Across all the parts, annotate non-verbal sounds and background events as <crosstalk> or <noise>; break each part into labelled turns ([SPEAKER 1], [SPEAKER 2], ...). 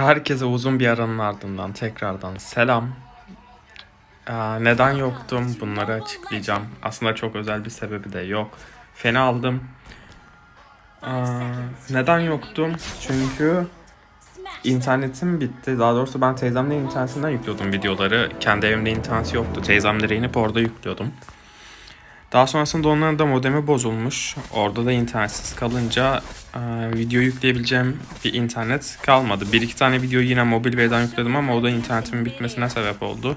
[SPEAKER 1] Herkese uzun bir aranın ardından tekrardan selam. Aa, neden yoktum bunları açıklayacağım. Aslında çok özel bir sebebi de yok. Fena aldım. Aa, neden yoktum? Çünkü internetim bitti. Daha doğrusu ben teyzemle internetinden yüklüyordum videoları. Kendi evimde internet yoktu. Teyzemlere inip orada yüklüyordum. Daha sonrasında onların da modemi bozulmuş. Orada da internetsiz kalınca e, video yükleyebileceğim bir internet kalmadı. Bir iki tane video yine mobil V'den yükledim ama o da internetimin bitmesine sebep oldu.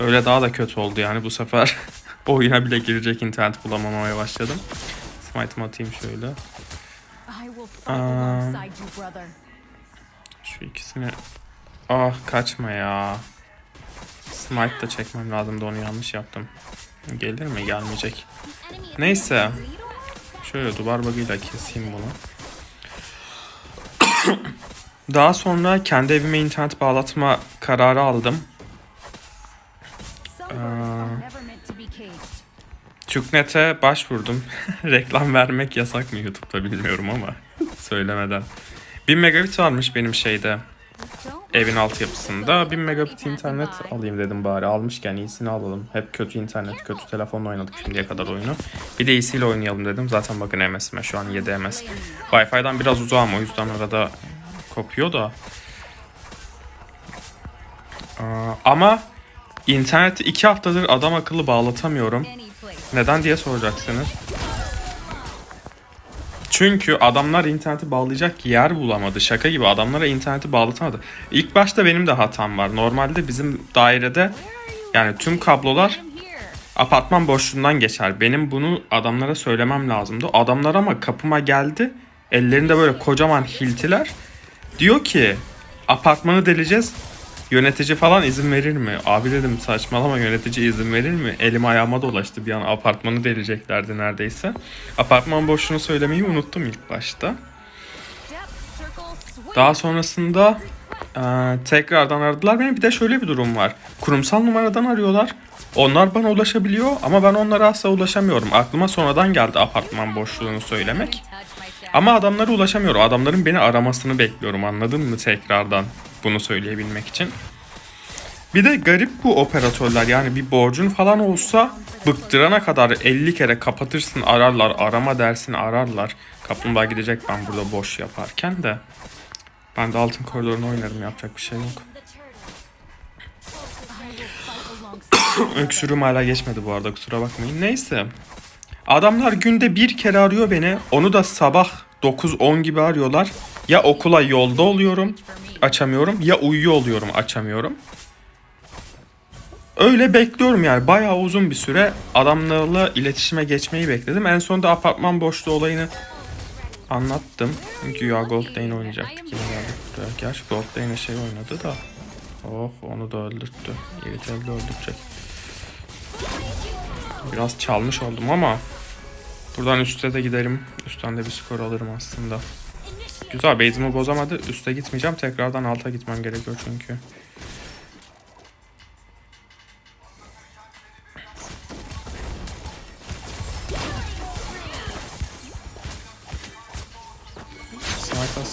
[SPEAKER 1] Öyle daha da kötü oldu yani bu sefer <laughs> oyuna bile girecek internet bulamamaya başladım. Smite'ımı atayım şöyle.
[SPEAKER 2] Brother.
[SPEAKER 1] Şu ikisini... Ah kaçma ya. Smite de çekmem lazımdı onu yanlış yaptım. Gelir mi? Gelmeyecek. Neyse. Şöyle duvar bug'ıyla keseyim bunu. <coughs> Daha sonra kendi evime internet bağlatma kararı aldım.
[SPEAKER 2] Caged.
[SPEAKER 1] TürkNet'e başvurdum. <laughs> Reklam vermek yasak mı YouTube'da bilmiyorum ama <laughs> söylemeden. 1000 megabit varmış benim şeyde evin altyapısında. 1000 megabit internet alayım dedim bari. Almışken iyisini alalım. Hep kötü internet, kötü telefonla oynadık şimdiye kadar oyunu. Bir de iyisiyle oynayalım dedim. Zaten bakın MS'ime şu an 7 MS. Wi-Fi'den biraz uzağım o yüzden arada kopuyor da. Ama interneti 2 haftadır adam akıllı bağlatamıyorum. Neden diye soracaksınız. Çünkü adamlar interneti bağlayacak yer bulamadı. Şaka gibi adamlara interneti bağlatamadı. İlk başta benim de hatam var. Normalde bizim dairede yani tüm kablolar apartman boşluğundan geçer. Benim bunu adamlara söylemem lazımdı. Adamlar ama kapıma geldi. Ellerinde böyle kocaman hiltiler. Diyor ki apartmanı deleceğiz. Yönetici falan izin verir mi? Abi dedim saçmalama yönetici izin verir mi? Elim ayağıma dolaştı bir an apartmanı deleceklerdi neredeyse. Apartman boşluğunu söylemeyi unuttum ilk başta. Daha sonrasında e, tekrardan aradılar beni. Bir de şöyle bir durum var. Kurumsal numaradan arıyorlar. Onlar bana ulaşabiliyor ama ben onlara asla ulaşamıyorum. Aklıma sonradan geldi apartman boşluğunu söylemek. Ama adamlara ulaşamıyorum. Adamların beni aramasını bekliyorum anladın mı tekrardan bunu söyleyebilmek için. Bir de garip bu operatörler yani bir borcun falan olsa bıktırana kadar 50 kere kapatırsın ararlar arama dersin ararlar. Kaplumbağa gidecek ben burada boş yaparken de. Ben de altın koridorunu oynarım yapacak bir şey yok. <coughs> Öksürüğüm hala geçmedi bu arada kusura bakmayın. Neyse. Adamlar günde bir kere arıyor beni. Onu da sabah 9-10 gibi arıyorlar. Ya okula yolda oluyorum açamıyorum ya uyuyor oluyorum açamıyorum. Öyle bekliyorum yani bayağı uzun bir süre adamlarla iletişime geçmeyi bekledim. En sonunda apartman boşluğu olayını anlattım. Güya Goldlane oynayacaktık yine geldik. Gerçi Goldlane şey oynadı da. Oh onu da öldürttü. İritel'de öldürecek. Biraz çalmış oldum ama buradan üste de giderim. Üstten de bir skor alırım aslında. Güzel base'imi bozamadı. Üste gitmeyeceğim. Tekrardan alta gitmem gerekiyor çünkü.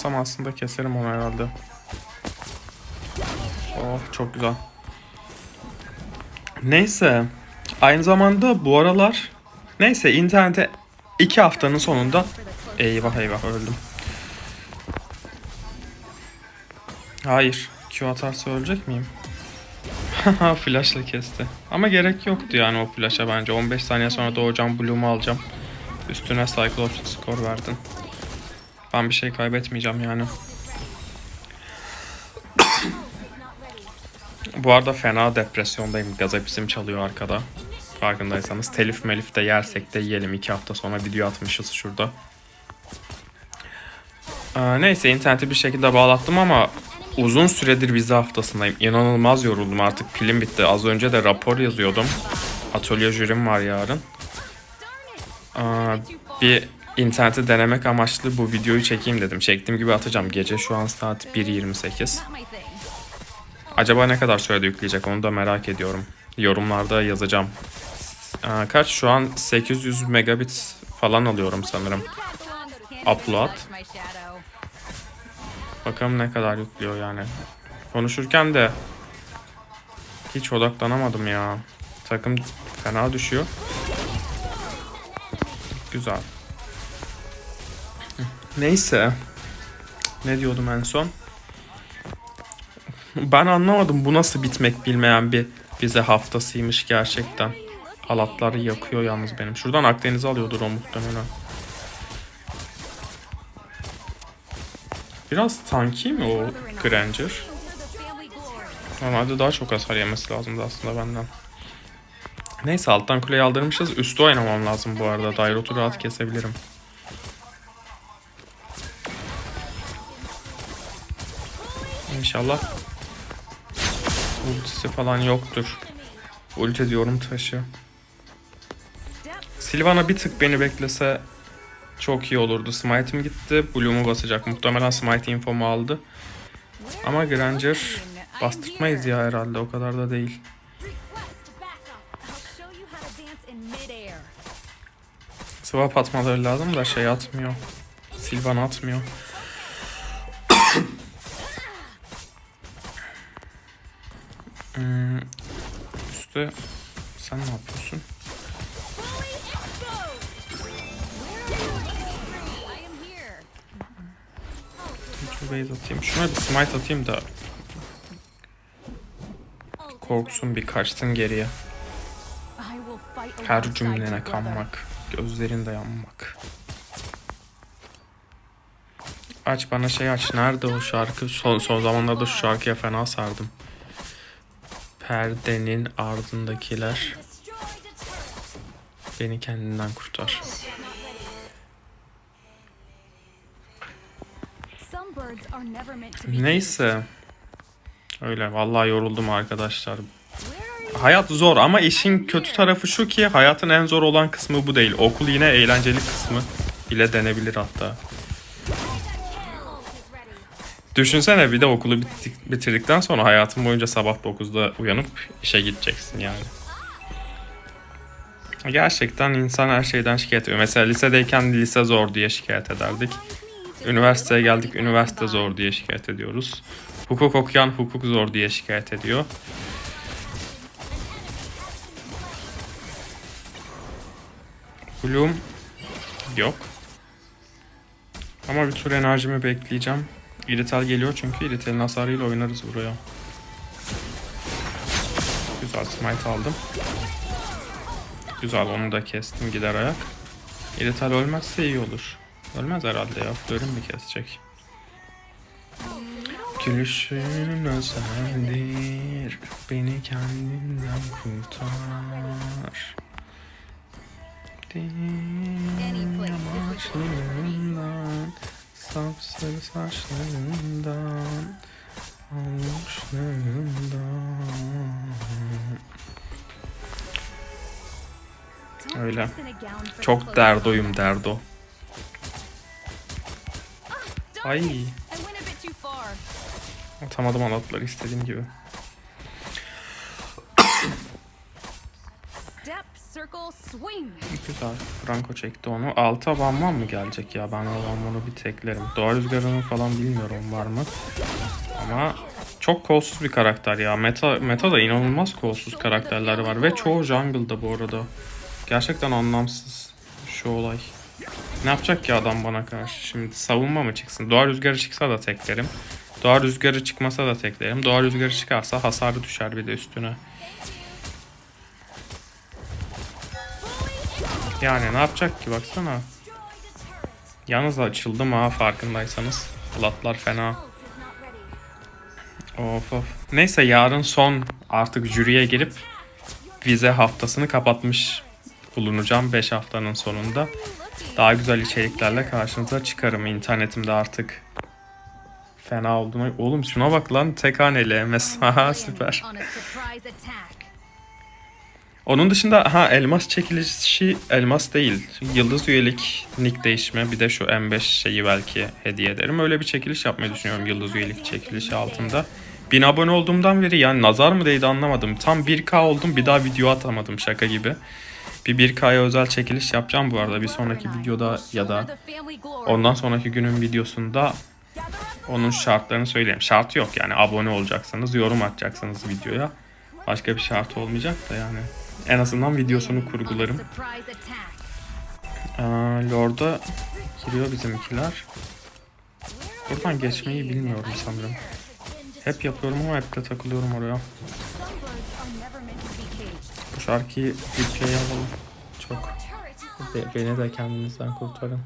[SPEAKER 1] Atsam aslında keserim onu herhalde. Oh çok güzel. Neyse. Aynı zamanda bu aralar neyse internete iki haftanın sonunda eyvah eyvah öldüm. Hayır. Q atarsa ölecek miyim? Haha <laughs> flashla kesti. Ama gerek yoktu yani o flash'a bence. 15 saniye sonra doğacağım Bloom'u alacağım. Üstüne Cycle of skor verdin. Ben bir şey kaybetmeyeceğim yani. <coughs> Bu arada fena depresyondayım. Gazapisim çalıyor arkada. Farkındaysanız. Telif melif de yersek de yiyelim. iki hafta sonra video atmışız şurada. Ee, neyse interneti bir şekilde bağlattım ama uzun süredir vize haftasındayım. İnanılmaz yoruldum artık pilim bitti. Az önce de rapor yazıyordum. Atölye jürim var yarın. Ee, bir interneti denemek amaçlı bu videoyu çekeyim dedim. Çektiğim gibi atacağım. Gece şu an saat 1.28.
[SPEAKER 2] not my thing.
[SPEAKER 1] Acaba ne kadar sürede yükleyecek onu da merak ediyorum. Yorumlarda yazacağım. Ee, kaç şu an 800 megabit falan alıyorum sanırım. Upload. Bakalım ne kadar yüklüyor yani. Konuşurken de hiç odaklanamadım ya. Takım fena düşüyor. Güzel. Neyse. Ne diyordum en son? Ben anlamadım bu nasıl bitmek bilmeyen bir bize haftasıymış gerçekten. Halatları yakıyor yalnız benim. Şuradan Akdeniz alıyordur o muhtemelen. Biraz tanki mi o Granger? Normalde daha çok hasar yemesi lazımdı aslında benden. Neyse alttan kuleyi aldırmışız. Üstü oynamam lazım bu arada. Dairot'u rahat kesebilirim. İnşallah ultisi falan yoktur. Ulti diyorum taşı. Silvana bir tık beni beklese çok iyi olurdu. Smite'im gitti. Bloom'u basacak. Muhtemelen Smite infomu aldı. Ama Granger bastırmayız ya herhalde. O kadar da değil. Swap atmaları lazım da şey atmıyor. Silvan atmıyor. hmm, üstte sen ne yapıyorsun? Base atayım. Şuna bir smite atayım da korksun bir kaçsın geriye. Her cümlene kanmak. Gözlerinde yanmak. Aç bana şey aç. Nerede o şarkı? Son, son zamanlarda şu şarkıya fena sardım. Perdenin ardındakiler beni kendinden kurtar. Neyse. Öyle vallahi yoruldum arkadaşlar. Hayat zor ama işin kötü tarafı şu ki hayatın en zor olan kısmı bu değil. Okul yine eğlenceli kısmı bile denebilir hatta. Düşünsene bir de okulu bittik- bitirdikten sonra hayatın boyunca sabah 9'da uyanıp işe gideceksin yani. Gerçekten insan her şeyden şikayet ediyor. Mesela lisedeyken lise zor diye şikayet ederdik. Üniversiteye geldik üniversite zor diye şikayet ediyoruz. Hukuk okuyan hukuk zor diye şikayet ediyor. Bloom yok. Ama bir tur enerjimi bekleyeceğim. İrital geliyor çünkü İrital'in hasarıyla oynarız buraya. Güzel smite aldım. Güzel onu da kestim gider ayak. İrital ölmezse iyi olur. Ölmez herhalde ya. Flörün mi kesecek? Gülüşün özeldir. Beni kendinden kurtar. Yamaçlarından, sapsarı saçlarından, avuçlarından. Öyle. Çok derdoyum derdo. Ay. Atamadım anlatları istediğim gibi.
[SPEAKER 2] Step, circle, swing.
[SPEAKER 1] Güzel. Franco çekti onu. Alta Banman mı gelecek ya? Ben o Banman'ı bir teklerim. Doğa Rüzgarı'nın falan bilmiyorum var mı? Ama çok kolsuz bir karakter ya. Meta, meta da inanılmaz kolsuz karakterler var. Ve çoğu jungle'da bu arada. Gerçekten anlamsız şu olay. Ne yapacak ki adam bana karşı? Şimdi savunma mı çıksın? Doğa Rüzgarı çıksa da teklerim. Doğa Rüzgarı çıkmasa da teklerim. Doğa Rüzgarı çıkarsa hasarı düşer bir de üstüne. Yani ne yapacak ki baksana. Yalnız açıldım ha farkındaysanız. Latlar fena. Of of. Neyse yarın son artık jüriye girip vize haftasını kapatmış bulunacağım 5 haftanın sonunda. Daha güzel içeriklerle karşınıza çıkarım internetimde artık. Fena olduğuna... Oğlum şuna bak lan tek haneli mesela <laughs> süper. Onun dışında ha elmas çekilişi elmas değil. Yıldız üyelik nick değişme bir de şu M5 şeyi belki hediye ederim. Öyle bir çekiliş yapmayı düşünüyorum yıldız üyelik çekilişi altında. 1000 abone olduğumdan beri yani nazar mı değdi anlamadım. Tam 1K oldum bir daha video atamadım şaka gibi. Bir 1K'ya özel çekiliş yapacağım bu arada bir sonraki videoda ya da ondan sonraki günün videosunda Onun şartlarını söyleyeyim. Şartı yok yani abone olacaksınız, yorum atacaksınız videoya. Başka bir şart olmayacak da yani. En azından videosunu kurgularım. Lord'a giriyor bizimkiler. Buradan geçmeyi bilmiyorum sanırım. Hep yapıyorum ama hep de takılıyorum oraya. Şarkıyı ülkeye alalım. Çok. Be- beni de kendinizden kurtarın.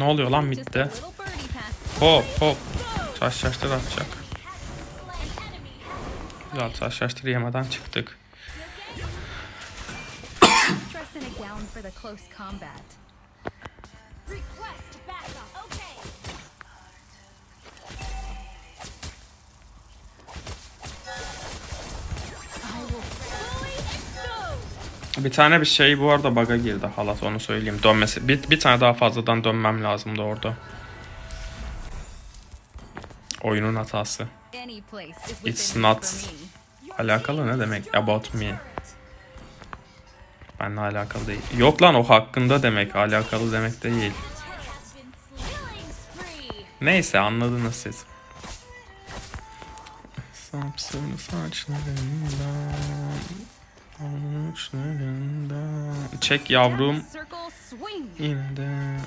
[SPEAKER 1] Ne oluyor lan midde? Hop hop. Taş taştır atacak. Güzel taş taştır yemeden çıktık. Bir tane bir şey bu arada bug'a girdi halat onu söyleyeyim. Dönmesi. Bir, bir tane daha fazladan dönmem lazımdı orada. Oyunun hatası. It's not-. Alakalı ne demek? About me. Benle alakalı değil. Yok lan o hakkında demek. Alakalı demek değil. Neyse anladınız siz. Sapsarı saçlarından Avuçlarından Çek yavrum yine de.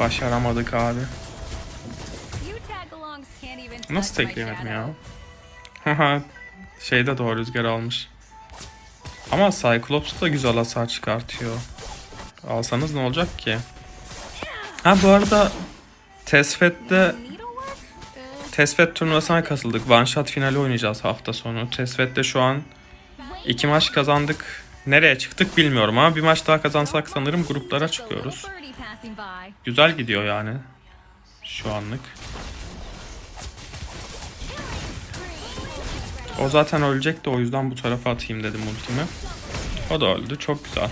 [SPEAKER 1] Başaramadık abi. Nasıl tekleyemedim ya? Haha <laughs> şeyde doğru rüzgar almış. Ama Cyclops da güzel hasar çıkartıyor. Alsanız ne olacak ki? Ha bu arada Tesfet'te Tesfet turnuvasına katıldık. One shot finali oynayacağız hafta sonu. Tesfet'te şu an iki maç kazandık. Nereye çıktık bilmiyorum ama bir maç daha kazansak sanırım gruplara çıkıyoruz. Güzel gidiyor yani. Şu anlık. O zaten ölecekti o yüzden bu tarafa atayım dedim ultimi. O da öldü. Çok güzel.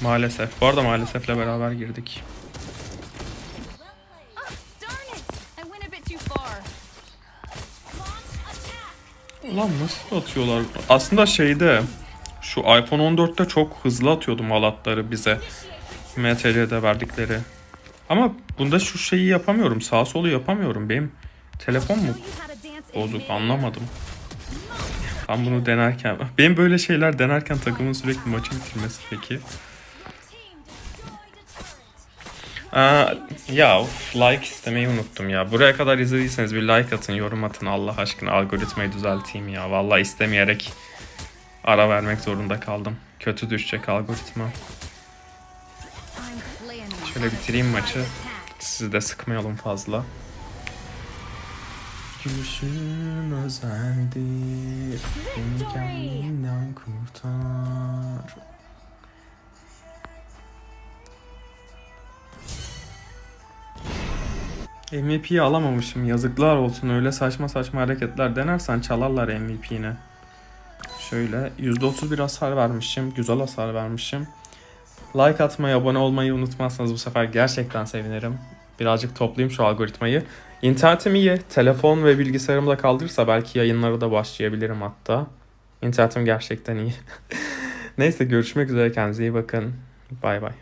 [SPEAKER 1] Maalesef. Bu arada maalesefle beraber girdik. Ulan nasıl atıyorlar? Aslında şeyde şu iPhone 14'te çok hızlı atıyordu malatları bize. MTC'de verdikleri. Ama bunda şu şeyi yapamıyorum. Sağ solu yapamıyorum. Benim telefon mu bozuk anlamadım. Ben bunu denerken... <laughs> Benim böyle şeyler denerken takımın sürekli maçı bitirmesi peki. Aa, ya of, like istemeyi unuttum ya. Buraya kadar izlediyseniz bir like atın, yorum atın Allah aşkına algoritmayı düzelteyim ya. Vallahi istemeyerek ara vermek zorunda kaldım. Kötü düşecek algoritma. Şöyle bitireyim maçı. Sizi de sıkmayalım fazla. Gülüşün özeldir. Beni kendinden kurtar. MVP'yi alamamışım. Yazıklar olsun. Öyle saçma saçma hareketler denersen çalarlar MVP'ni. Şöyle %31 hasar vermişim. Güzel hasar vermişim. Like atmayı, abone olmayı unutmazsanız bu sefer gerçekten sevinirim. Birazcık toplayayım şu algoritmayı. İnternetim iyi. Telefon ve bilgisayarımda kaldırırsa belki yayınlara da başlayabilirim hatta. İnternetim gerçekten iyi. <laughs> Neyse görüşmek üzere kendinize iyi bakın. Bay bay.